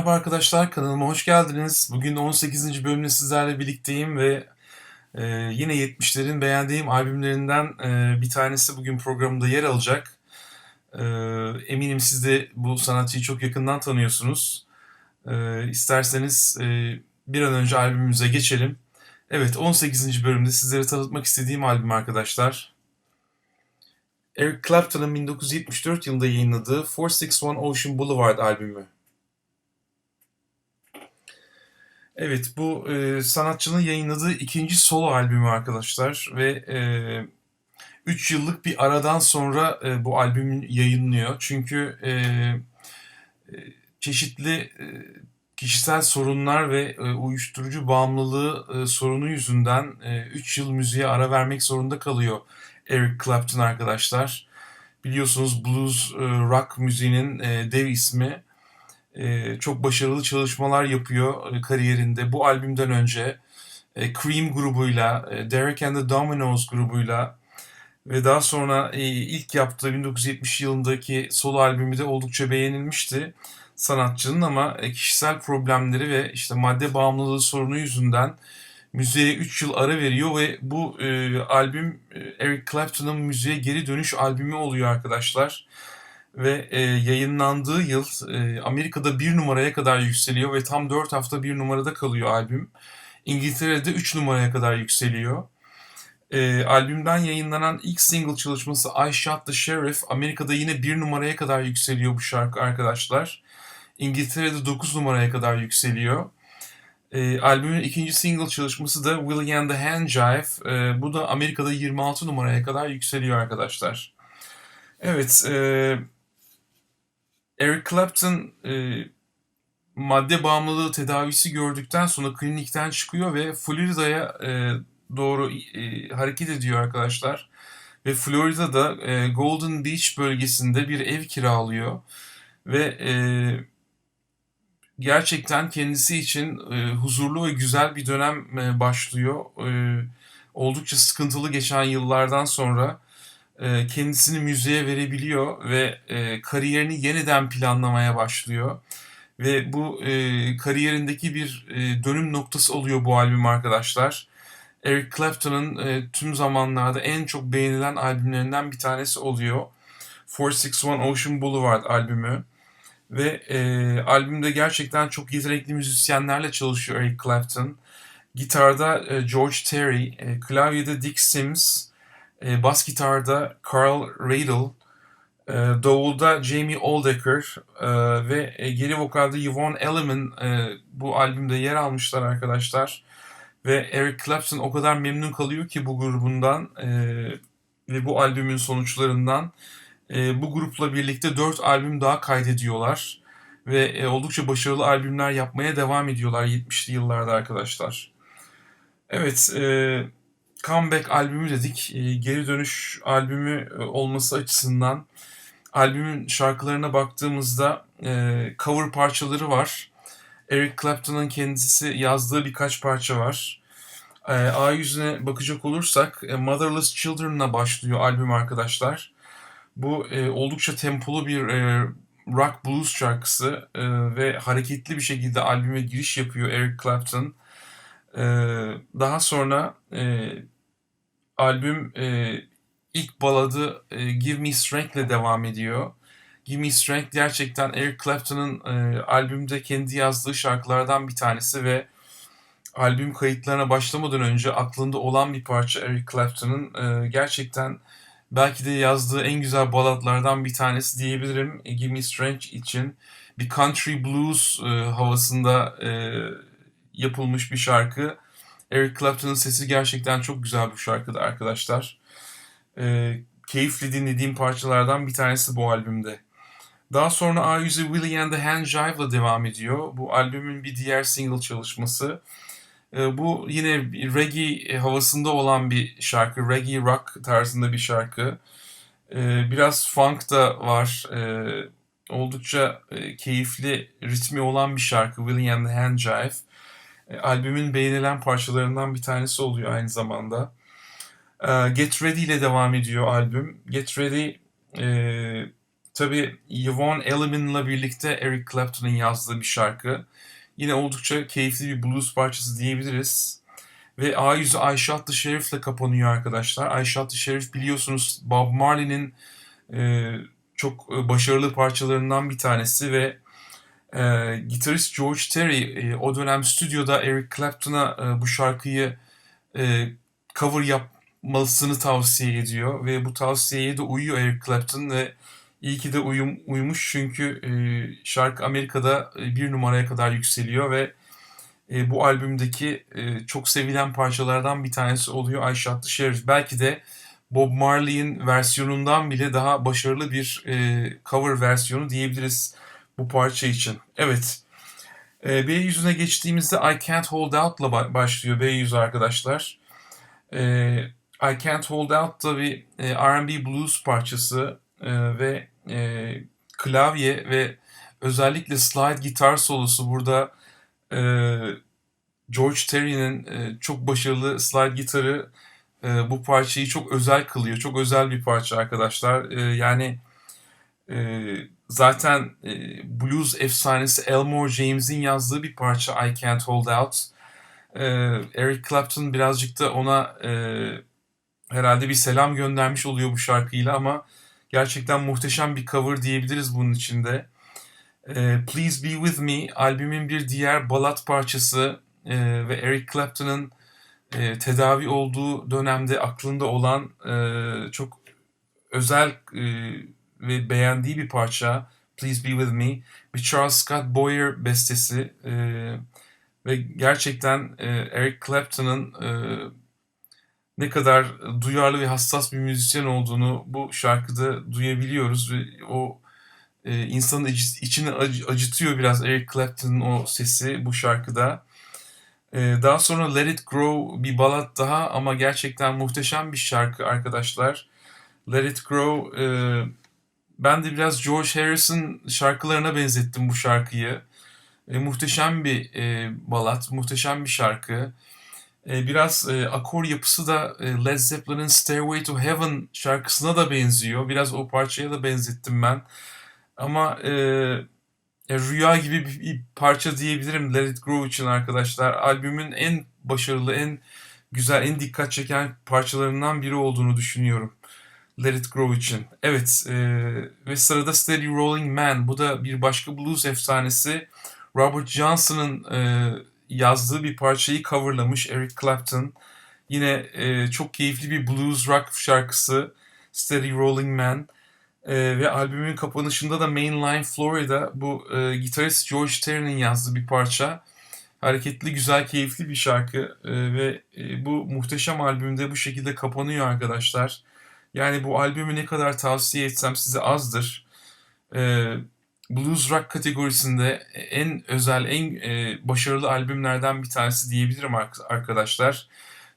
Merhaba arkadaşlar, kanalıma hoş geldiniz. Bugün 18. bölümde sizlerle birlikteyim ve e, yine 70'lerin beğendiğim albümlerinden e, bir tanesi bugün programda yer alacak. E, eminim siz de bu sanatçıyı çok yakından tanıyorsunuz. E, isterseniz e, bir an önce albümümüze geçelim. Evet, 18. bölümde sizlere tanıtmak istediğim albüm arkadaşlar. Eric Clapton'ın 1974 yılında yayınladığı 461 Ocean Boulevard albümü. Evet, bu e, sanatçının yayınladığı ikinci solo albümü arkadaşlar ve 3 e, yıllık bir aradan sonra e, bu albüm yayınlıyor. Çünkü e, e, çeşitli e, kişisel sorunlar ve e, uyuşturucu bağımlılığı e, sorunu yüzünden 3 e, yıl müziğe ara vermek zorunda kalıyor Eric Clapton arkadaşlar. Biliyorsunuz blues, e, rock müziğinin e, dev ismi çok başarılı çalışmalar yapıyor e, kariyerinde. Bu albümden önce e, Cream grubuyla, e, Derek and the Dominoes grubuyla ve daha sonra e, ilk yaptığı 1970 yılındaki solo albümü de oldukça beğenilmişti sanatçının ama e, kişisel problemleri ve işte madde bağımlılığı sorunu yüzünden müziğe 3 yıl ara veriyor ve bu e, albüm e, Eric Clapton'ın müziğe geri dönüş albümü oluyor arkadaşlar ve e, yayınlandığı yıl e, Amerika'da bir numaraya kadar yükseliyor ve tam 4 hafta bir numarada kalıyor albüm. İngiltere'de 3 numaraya kadar yükseliyor. E, albümden yayınlanan ilk single çalışması I Shot the Sheriff Amerika'da yine bir numaraya kadar yükseliyor bu şarkı arkadaşlar. İngiltere'de 9 numaraya kadar yükseliyor. E, albümün ikinci single çalışması da Willie and the Handjive. E, bu da Amerika'da 26 numaraya kadar yükseliyor arkadaşlar. Evet, e, Eric Clapton e, madde bağımlılığı tedavisi gördükten sonra klinikten çıkıyor ve Florida'ya e, doğru e, hareket ediyor arkadaşlar. Ve Florida'da e, Golden Beach bölgesinde bir ev kiralıyor. Ve e, gerçekten kendisi için e, huzurlu ve güzel bir dönem e, başlıyor. E, oldukça sıkıntılı geçen yıllardan sonra kendisini müziğe verebiliyor ve e, kariyerini yeniden planlamaya başlıyor. Ve bu e, kariyerindeki bir e, dönüm noktası oluyor bu albüm arkadaşlar. Eric Clapton'ın e, tüm zamanlarda en çok beğenilen albümlerinden bir tanesi oluyor. 461 Ocean Boulevard albümü. Ve e, albümde gerçekten çok yetenekli müzisyenlerle çalışıyor Eric Clapton. Gitarda e, George Terry, e, klavyede Dick Sims, e, bas gitarda Carl Radle, e, davulda Jamie Oldecker e, ve e, geri vokalde Yvonne Elliman e, bu albümde yer almışlar arkadaşlar. Ve Eric Clapton o kadar memnun kalıyor ki bu grubundan e, ve bu albümün sonuçlarından. E, bu grupla birlikte 4 albüm daha kaydediyorlar. Ve e, oldukça başarılı albümler yapmaya devam ediyorlar 70'li yıllarda arkadaşlar. Evet, e, comeback albümü dedik. E, geri dönüş albümü e, olması açısından albümün şarkılarına baktığımızda e, cover parçaları var. Eric Clapton'ın kendisi yazdığı birkaç parça var. E, A yüzüne bakacak olursak e, Motherless Children'la başlıyor albüm arkadaşlar. Bu e, oldukça tempolu bir rock blues şarkısı ve hareketli bir şekilde albüme giriş yapıyor Eric Clapton. Daha sonra albüm e, ilk baladı e, Give Me Strength ile devam ediyor. Give Me Strength gerçekten Eric Clapton'ın e, albümde kendi yazdığı şarkılardan bir tanesi ve albüm kayıtlarına başlamadan önce aklında olan bir parça Eric Clapton'ın e, gerçekten belki de yazdığı en güzel baladlardan bir tanesi diyebilirim. E, Give Me Strength için bir country blues e, havasında e, yapılmış bir şarkı. Eric Clapton'ın sesi gerçekten çok güzel bu şarkıda arkadaşlar. E, keyifli dinlediğim parçalardan bir tanesi bu albümde. Daha sonra A yüzü Willie and the Hand Jive'la devam ediyor. Bu albümün bir diğer single çalışması. E, bu yine reggae havasında olan bir şarkı. Reggae rock tarzında bir şarkı. E, biraz funk da var. E, oldukça e, keyifli ritmi olan bir şarkı. Willie and the Hand Jive. E, albümün beğenilen parçalarından bir tanesi oluyor aynı zamanda. E, Get Ready ile devam ediyor albüm. Get Ready e, tabii Yvonne Elliman'la birlikte Eric Clapton'ın yazdığı bir şarkı. Yine oldukça keyifli bir blues parçası diyebiliriz. Ve A100'ü I Shot the Sheriff'le kapanıyor arkadaşlar. Shot the Sheriff biliyorsunuz Bob Marley'nin e, çok e, başarılı parçalarından bir tanesi ve e, gitarist George Terry e, o dönem stüdyoda Eric Clapton'a e, bu şarkıyı e, cover yapmasını tavsiye ediyor ve bu tavsiyeye de uyuyor Eric Clapton ve iyi ki de uyum, uymuş çünkü e, şarkı Amerika'da e, bir numaraya kadar yükseliyor ve e, bu albümdeki e, çok sevilen parçalardan bir tanesi oluyor I Shot the. Belki de Bob Marley'in versiyonundan bile daha başarılı bir e, cover versiyonu diyebiliriz bu parça için. Evet. E, B yüzüne geçtiğimizde I Can't Hold Out'la başlıyor B yüzü arkadaşlar. E, I Can't Hold Out da bir e, R&B blues parçası e, ve e, klavye ve özellikle slide gitar solosu burada e, George Terry'nin e, çok başarılı slide gitarı e, bu parçayı çok özel kılıyor. Çok özel bir parça arkadaşlar. E, yani e, zaten e, blues efsanesi Elmore James'in yazdığı bir parça I Can't Hold Out. E, Eric Clapton birazcık da ona e, herhalde bir selam göndermiş oluyor bu şarkıyla ama gerçekten muhteşem bir cover diyebiliriz bunun içinde. E, Please Be With Me albümün bir diğer balat parçası e, ve Eric Clapton'ın e, tedavi olduğu dönemde aklında olan e, çok özel e, ve beğendiği bir parça Please Be With Me bir Charles Scott Boyer bestesi e, ve gerçekten e, Eric Clapton'ın e, ne kadar duyarlı ve hassas bir müzisyen olduğunu bu şarkıda duyabiliyoruz ve o e, insanın içini acıtıyor biraz Eric Clapton'ın o sesi bu şarkıda. Ee, daha sonra Let It Grow bir balat daha ama gerçekten muhteşem bir şarkı arkadaşlar. Let It Grow e, ben de biraz George Harrison şarkılarına benzettim bu şarkıyı. E, muhteşem bir e, balat, muhteşem bir şarkı. E, biraz e, akor yapısı da e, Led Zeppelin'in Stairway to Heaven şarkısına da benziyor. Biraz o parçaya da benzettim ben. Ama e, ya rüya gibi bir, parça diyebilirim Let It Grow için arkadaşlar. Albümün en başarılı, en güzel, en dikkat çeken parçalarından biri olduğunu düşünüyorum. Let It Grow için. Evet e, ve sırada Steady Rolling Man. Bu da bir başka blues efsanesi. Robert Johnson'ın e, yazdığı bir parçayı coverlamış Eric Clapton. Yine e, çok keyifli bir blues rock şarkısı Steady Rolling Man. E, ve albümün kapanışında da Mainline Florida bu e, gitarist George Terry'nin yazdığı bir parça. Hareketli, güzel, keyifli bir şarkı e, ve e, bu muhteşem albümde bu şekilde kapanıyor arkadaşlar. Yani bu albümü ne kadar tavsiye etsem size azdır. E, blues rock kategorisinde en özel, en e, başarılı albümlerden bir tanesi diyebilirim arkadaşlar.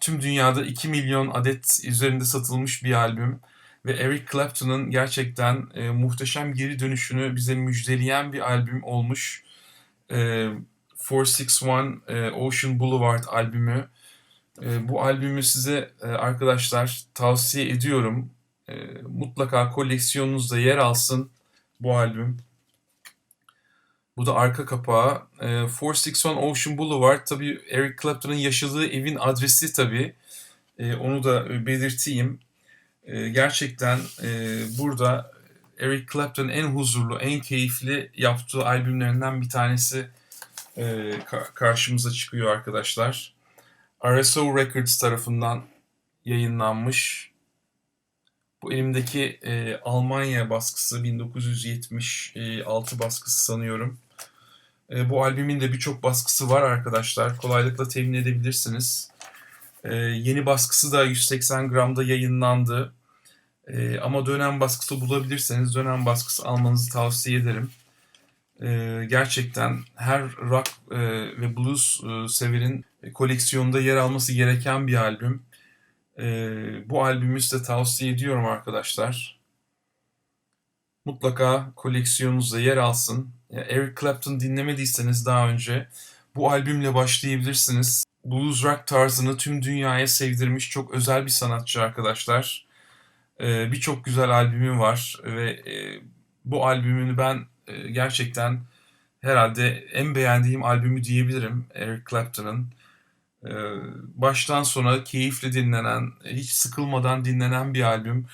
Tüm dünyada 2 milyon adet üzerinde satılmış bir albüm ve Eric Clapton'ın gerçekten e, muhteşem geri dönüşünü bize müjdeleyen bir albüm olmuş. E, 461 e, Ocean Boulevard albümü. E, bu albümü size e, arkadaşlar tavsiye ediyorum. E, mutlaka koleksiyonunuzda yer alsın bu albüm. Bu da arka kapağı. E, 461 Ocean Boulevard tabii Eric Clapton'ın yaşadığı evin adresi tabii. E, onu da belirteyim. E, gerçekten e, burada Eric Clapton en huzurlu, en keyifli yaptığı albümlerinden bir tanesi e, ka- karşımıza çıkıyor arkadaşlar. RSO Records tarafından yayınlanmış. Bu elimdeki e, Almanya baskısı 1976 baskısı sanıyorum. E, bu albümün de birçok baskısı var arkadaşlar. Kolaylıkla temin edebilirsiniz. E, yeni baskısı da 180 gramda yayınlandı. E, ama dönem baskısı bulabilirseniz dönem baskısı almanızı tavsiye ederim. E, gerçekten her rock e, ve blues e, severin koleksiyonda yer alması gereken bir albüm. E, bu albümü size tavsiye ediyorum arkadaşlar. Mutlaka koleksiyonunuzda yer alsın. Eric Clapton dinlemediyseniz daha önce bu albümle başlayabilirsiniz. Blues rock tarzını tüm dünyaya sevdirmiş çok özel bir sanatçı arkadaşlar. Ee, Birçok güzel albümü var ve e, bu albümünü ben e, gerçekten herhalde en beğendiğim albümü diyebilirim Eric Clapton'ın. E, baştan sona keyifli dinlenen, hiç sıkılmadan dinlenen bir albüm.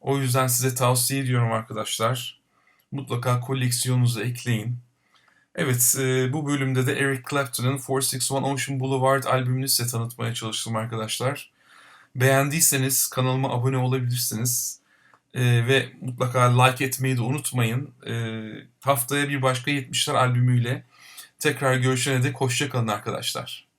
O yüzden size tavsiye ediyorum arkadaşlar. Mutlaka koleksiyonunuza ekleyin. Evet, e, bu bölümde de Eric Clapton'ın 461 Ocean Boulevard albümünü size tanıtmaya çalıştım arkadaşlar. Beğendiyseniz kanalıma abone olabilirsiniz. E, ve mutlaka like etmeyi de unutmayın. E, haftaya bir başka 70'ler albümüyle tekrar görüşene dek hoşçakalın arkadaşlar.